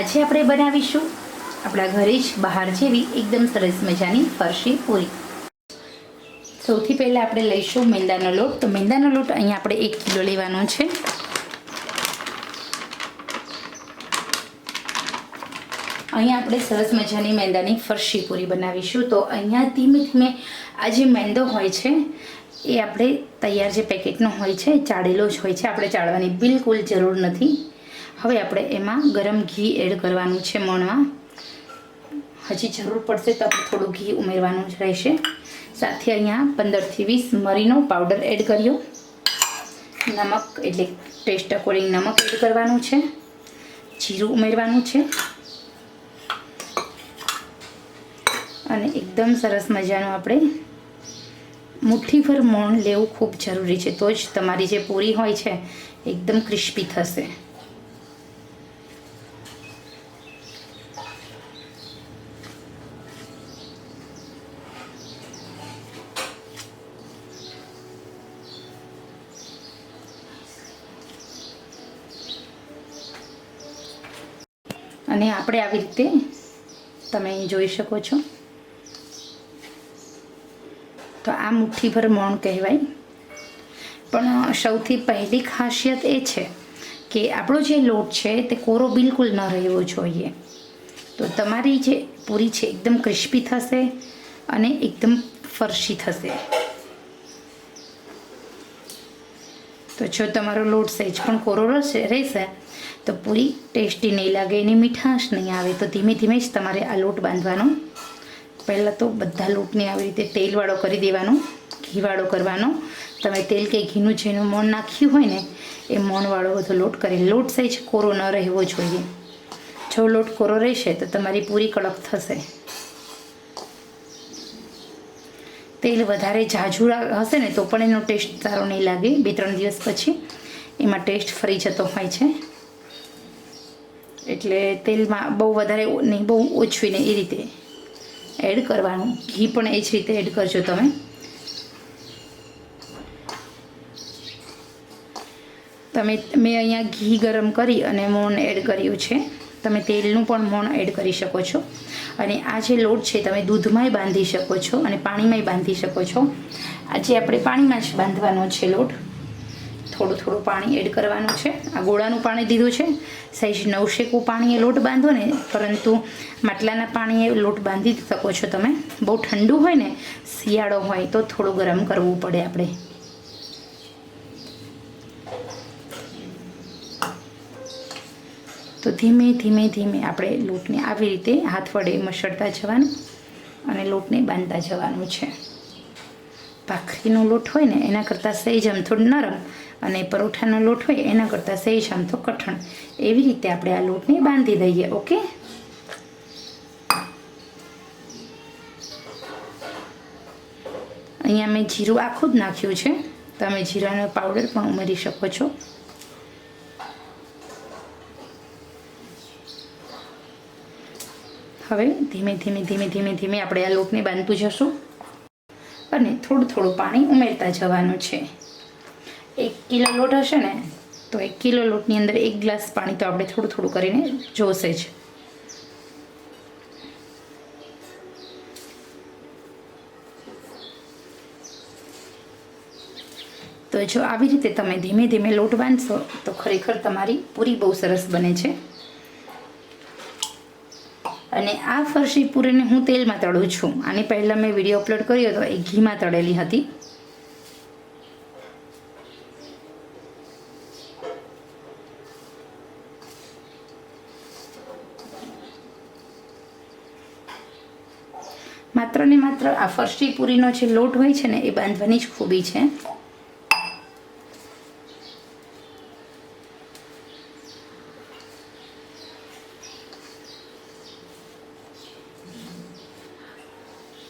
આજે આપણે બનાવીશું. આપણા ઘરે જ બહાર જેવી એકદમ સરસ મજાની ફરસી પૂરી. સૌથી પહેલાં આપણે લઈશું મેંદાનો લોટ. તો મેંદાનો લોટ અહીંયા આપણે એક કિલો લેવાનો છે. અહીંયા આપણે સરસ મજાની મેંદાની ફરસી પૂરી બનાવીશું. તો અહીંયા ધીમે ધીમે આ જે મેંદો હોય છે, એ આપણે તૈયાર જે પેકેટનો હોય છે ચાળેલો જ હોય છે. આપણે ચાળવાની બિલકુલ જરૂર નથી. હવે આપણે એમાં ગરમ ઘી એડ કરવાનું છે મોણમાં. હજી જરૂર પડશે તો થોડું ઘી ઉમેરવાનું જ રહેશે. સાથે અહીંયા પંદરથી વીસ મરીનો પાવડર એડ કર્યો. નમક એટલે ટેસ્ટ અકોર્ડિંગ નમક એડ કરવાનું છે. જીરું ઉમેરવાનું છે. અને એકદમ સરસ મજાનું આપણે મુઠ્ઠીભર મોણ લેવું ખૂબ જરૂરી છે. તો જ તમારી જે પૂરી હોય છે, એકદમ ક્રિસ્પી થશે. અને આપણે આવી રીતે તમે અહીં જોઈ શકો છો. તો આ મુઠ્ઠીભર મોણ કહેવાય. પણ સૌથી પહેલી ખાસિયત એ છે કે આપણો જે લોટ છે તે કોરો બિલકુલ ન રહેવો જોઈએ. તો તમારી જે પૂરી છે, એકદમ ક્રિસ્પી થશે અને એકદમ ફરશી થશે. તો જો તમારો લોટ સહેજ પણ કોરો રહેશે, તો પૂરી ટેસ્ટી નહીં લાગે, એની મીઠાશ નહીં આવે. તો ધીમે ધીમે જ તમારે આ લોટ બાંધવાનો. પહેલાં તો બધા લોટને આવી રીતે તેલવાળો કરી દેવાનો, ઘીવાળો કરવાનો. તમે તેલ કે ઘીનું જેનું મોણ નાખ્યું હોય ને, એ મોણવાળો બધો લોટ કરી, લોટ સહેજ કોરો ન રહેવો જોઈએ. જો લોટ કોરો રહેશે, તો તમારી પૂરી કડક થશે. તેલ વધારે ઝાઝું હશે ને, તો પણ એનો ટેસ્ટ સારો નહીં લાગે. બે, ત્રણ દિવસ પછી એમાં ટેસ્ટ ફરી જતો હોય છે. એટલે તેલમાં બહુ વધારે નહીં, બહુ ઓછું ને એ રીતે એડ કરવાનું. ઘી પણ એ જ રીતે એડ કરજો તમે. તમે, મેં અહીંયા ઘી ગરમ કરી અને મોણ એડ કર્યું છે. તમે તેલનું પણ મોણ એડ કરી શકો છો. અને આ જે લોટ છે, તમે દૂધમાંય બાંધી શકો છો અને પાણીમાંય બાંધી શકો છો. આજે આપણે પાણીમાં જ બાંધવાનો છે લોટ. થોડું થોડું પાણી એડ કરવાનું છે. આ ગોળાનું પાણી દીધું છે. સાઈઝ નવશેકું પાણીએ લોટ બાંધો ને, પરંતુ માટલાના પાણીએ લોટ બાંધી શકો છો તમે. બહુ ઠંડુ હોય ને, શિયાળો હોય તો થોડું ગરમ કરવું પડે આપણે. તો ધીમે ધીમે ધીમે આપણે લોટને આવી રીતે હાથ વડે મસળતા જવાનું અને લોટને બાંધતા જવાનું છે. ભાખરીનો લોટ હોય ને, એના કરતાં સહેજ આમ થોડું નરમ અને પરોઠાનો લોટ હોય, એના કરતાં સહેજ આમ તો કઠણ. એવી રીતે આપણે આ લોટને બાંધી દઈએ, ઓકે? અહીંયા મેં જીરું આખું જ નાખ્યું છે. તમે જીરાનો પાવડર પણ ઉમેરી શકો છો. હવે ધીમે ધીમે ધીમે ધીમે ધીમે આપણે આ લોટને બાંધતું જશું. અને થોડું થોડું પાણી ઉમેરતા જવાનું છે. એક કિલો લોટ હશે ને, તો એક કિલો લોટની અંદર એક ગ્લાસ પાણી તો આપણે થોડું થોડું કરીને જોશે જ. તો જો આવી રીતે તમે ધીમે ધીમે લોટ બાંધશો, તો ખરેખર તમારી પૂરી બહુ સરસ બને છે. અને આ ફરસી પૂરીને હું તેલમાં તળું છું. આની પહેલાં મેં વીડિયો અપલોડ કર્યો હતો એ ઘીમાં તળેલી હતી. માત્ર ને માત્ર આ ફરસી પૂરીનો જે લોટ હોય છે ને, એ બાંધવાની જ ખૂબી છે.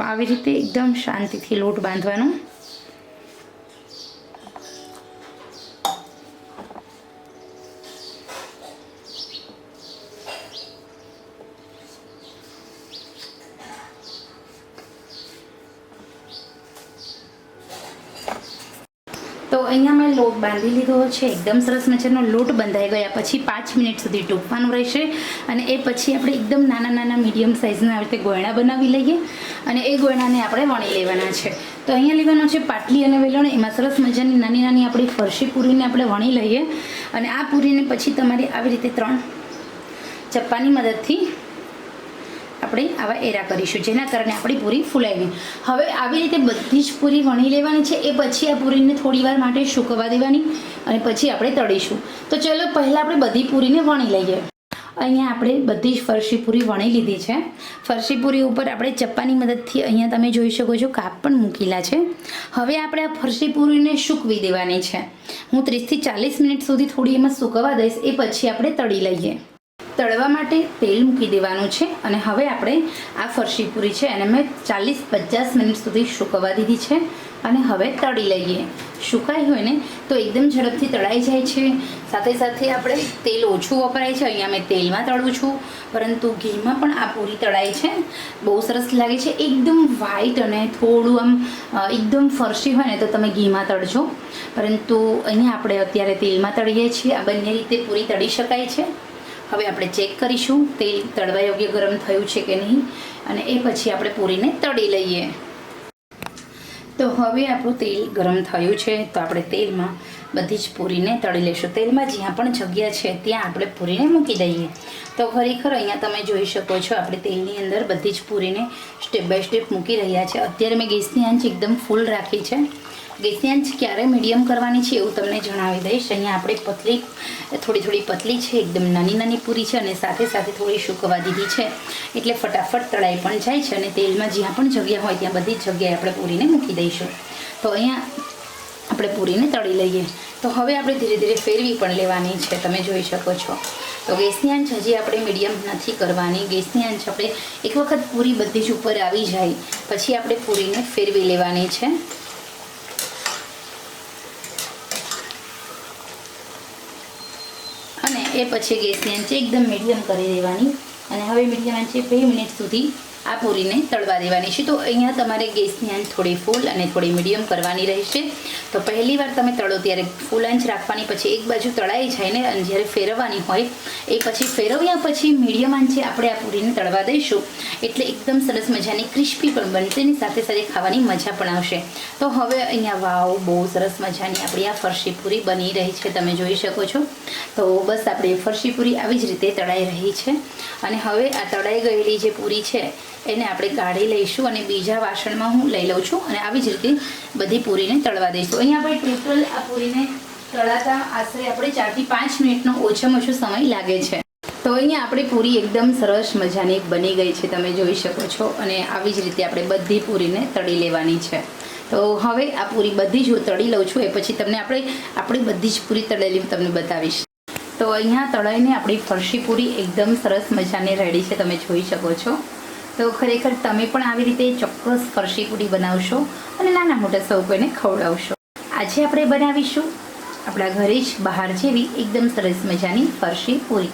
આવી રીતે એકદમ શાંતિથી લોટ બાંધવાનો તો અહીંયા મેં લોટ બાંધી લીધો છે. એકદમ સરસ મજાનો લોટ બંધાઈ ગયા પછી પાંચ મિનિટ સુધી ટૂંકવાનું રહેશે. અને એ પછી આપણે એકદમ નાના નાના મીડિયમ સાઇઝના આવી રીતે ગોયણા બનાવી લઈએ. અને એ ગોયણાને આપણે વણી લેવાના છે. તો અહીંયા લેવાનો છે પાટલી અને વેલણ. એમાં સરસ મજાની નાની નાની આપણી ફરસી પૂરીને આપણે વણી લઈએ. અને આ પૂરીને પછી તમારે આવી રીતે ત્રણ ચપ્પાની મદદથી આપણે આવા એરા કરીશું, જેના કારણે આપણી પૂરી ફૂલાઈ ગઈ હવે આવી રીતે બધી જ પૂરી વણી લેવાની છે, એ પછી આ પૂરીને થોડી વાર માટે સૂકવવા દેવાની અને પછી આપણે તળીશું. તો ચલો, પહેલાં આપણે બધી પૂરીને વણી લઈએ. અહીંયા આપણે બધી જ ફરસી પૂરી વણી લીધી છે. ફરસી પૂરી ઉપર આપણે ચપ્પાની મદદથી અહીંયા તમે જોઈ શકો છો, કાપ પણ મૂકેલા છે. હવે આપણે આ ફરસી પૂરીને સૂકવી દેવાની છે. હું ત્રીસથી ચાલીસ મિનિટ સુધી થોડી એમાં સૂકવવા દઈશ, એ પછી આપણે તળી લઈએ. તળવા માટે તેલ મૂકી દેવાનું છે અને હવે આપણે આ ફરસી પૂરી છે એને મેં ચાલીસ પચાસ મિનિટ સુધી સુકવવા દીધી છે અને હવે તળી લઈએ. સુકાઈ હોય ને તો એકદમ ઝડપથી તળાઈ જાય છે. સાથે સાથે આપણે તેલ ઓછું વપરાય છે. અહીંયા મેં તેલમાં તળું છું. પરંતુ ઘીમાં પણ આ પૂરી તળાય છે. બહુ સરસ લાગે છે. એકદમ વ્હાઈટ અને થોડું આમ એકદમ ફરસી હોય ને તો તમે ઘીમાં તળજો. પરંતુ અહીંયા આપણે અત્યારે તેલમાં તળીએ છીએ. આ બંને રીતે પૂરી તળી શકાય છે. હવે આપણે ચેક કરીશું તેલ તળવા યોગ્ય ગરમ થયું છે કે નહીં અને એ પછી આપણે પૂરીને તળી લઈએ. તો હવે આપણું તેલ ગરમ થયું છે તો આપણે તેલમાં બધી જ પૂરીને તળી લઈશું. તેલમાં જ્યાં પણ જગ્યા છે ત્યાં આપણે પૂરીને મૂકી દઈએ. તો ખરેખર અહીંયા તમે જોઈ શકો છો આપણે તેલની અંદર બધી જ પૂરીને સ્ટેપ બાય સ્ટેપ મૂકી રહ્યા છે. અત્યારે મેં ગેસની આંચ એકદમ ફૂલ રાખી છે. ગેસની આંચ ક્યારે મીડિયમ કરવાની છે એવું તમને જણાવી દઈશ. અહીંયા આપણે પતલી, થોડી થોડી પતલી છે, એકદમ નાની નાની પૂરી છે અને સાથે સાથે થોડી સૂકવા દીધી છે. એટલે ફટાફટ તળાઈ પણ જાય છે અને તેલમાં જ્યાં પણ જગ્યા હોય ત્યાં બધી જગ્યાએ આપણે પૂરીને મૂકી દઈશું. તો અહીંયા આપણે પૂરીને તળી લઈએ. તો હવે આપણે ધીરે ધીરે ફેરવી પણ લેવાની છે, તમે જોઈ શકો છો. તો ગેસની આંચ હજી આપણે મીડિયમ નથી કરવાની. ગેસની આંચ આપણે એક વખત પૂરી બધી જ ઉપર આવી જાય. પછી આપણે પૂરીને ફેરવી લેવાની છે અને એ પછી ગેસની આંચે એકદમ મીડિયમ કરી દેવાની. અને હવે મીડિયમ આંચે બે મિનિટ સુધી આ પૂરીને તળવા દેવાની છે. તો અહીંયા તમારે ગેસની આંચ થોડી ફૂલ અને થોડી મીડિયમ કરવાની રહેશે. તો પહેલી વાર તમે તળો ત્યારે ફૂલ આંચ રાખવાની, પછી એક બાજુ તળાઈ જાય ને, અને જ્યારે ફેરવવાની હોય, એ પછી ફેરવ્યા પછી મીડિયમ આંચે આપણે આ પૂરીને તળવા દઈશું. એટલે એકદમ સરસ મજાની ક્રિસ્પી પણ બનશે અને સાથે સાથે ખાવાની મજા પણ આવશે. તો હવે અહીંયા વાવ, બહુ સરસ મજાની આપણી આ ફરસી પૂરી બની રહી છે, તમે જોઈ શકો છો. તો બસ આપણે ફરસી પૂરી આવી જ રીતે તળાઈ રહી છે. અને હવે આ તળાઈ ગયેલી જે પૂરી છે એને આપણે કાઢી લઈશું અને બીજા વાસણમાં હું લઈ લઉં છું અને આવી જ રીતે બધી પૂરીને તળવા દઈશું. અહીંયા આપણે ટોટલ આ પૂરીને તળાતા આશરે આપણે ચારથી પાંચ મિનિટનો ઓછામાં ઓછો સમય લાગે છે. તો અહીંયા આપણી પૂરી એકદમ સરસ મજાની બની ગઈ છે, તમે જોઈ શકો છો. અને આવી જ રીતે આપણે બધી પૂરીને તળી લેવાની છે. તો હવે આ પૂરી બધી જ હું તળી લઉં છું, એ પછી તમને આપણે આપણી બધી જ પૂરી તળેલી તમને બતાવીશ. તો અહીંયા તળાઈને આપણી ફરસી પૂરી એકદમ સરસ મજાની રેડી છે, તમે જોઈ શકો છો. તો ખરેખર તમે પણ આવી રીતે ચોક્કસ પૂરી બનાવશો અને નાના મોટા સૌ કોઈને ખવડાવશો. આજે આપણે બનાવીશું આપણા ઘરે જ બહાર જેવી એકદમ સરસ મજાની ફરશી પૂરી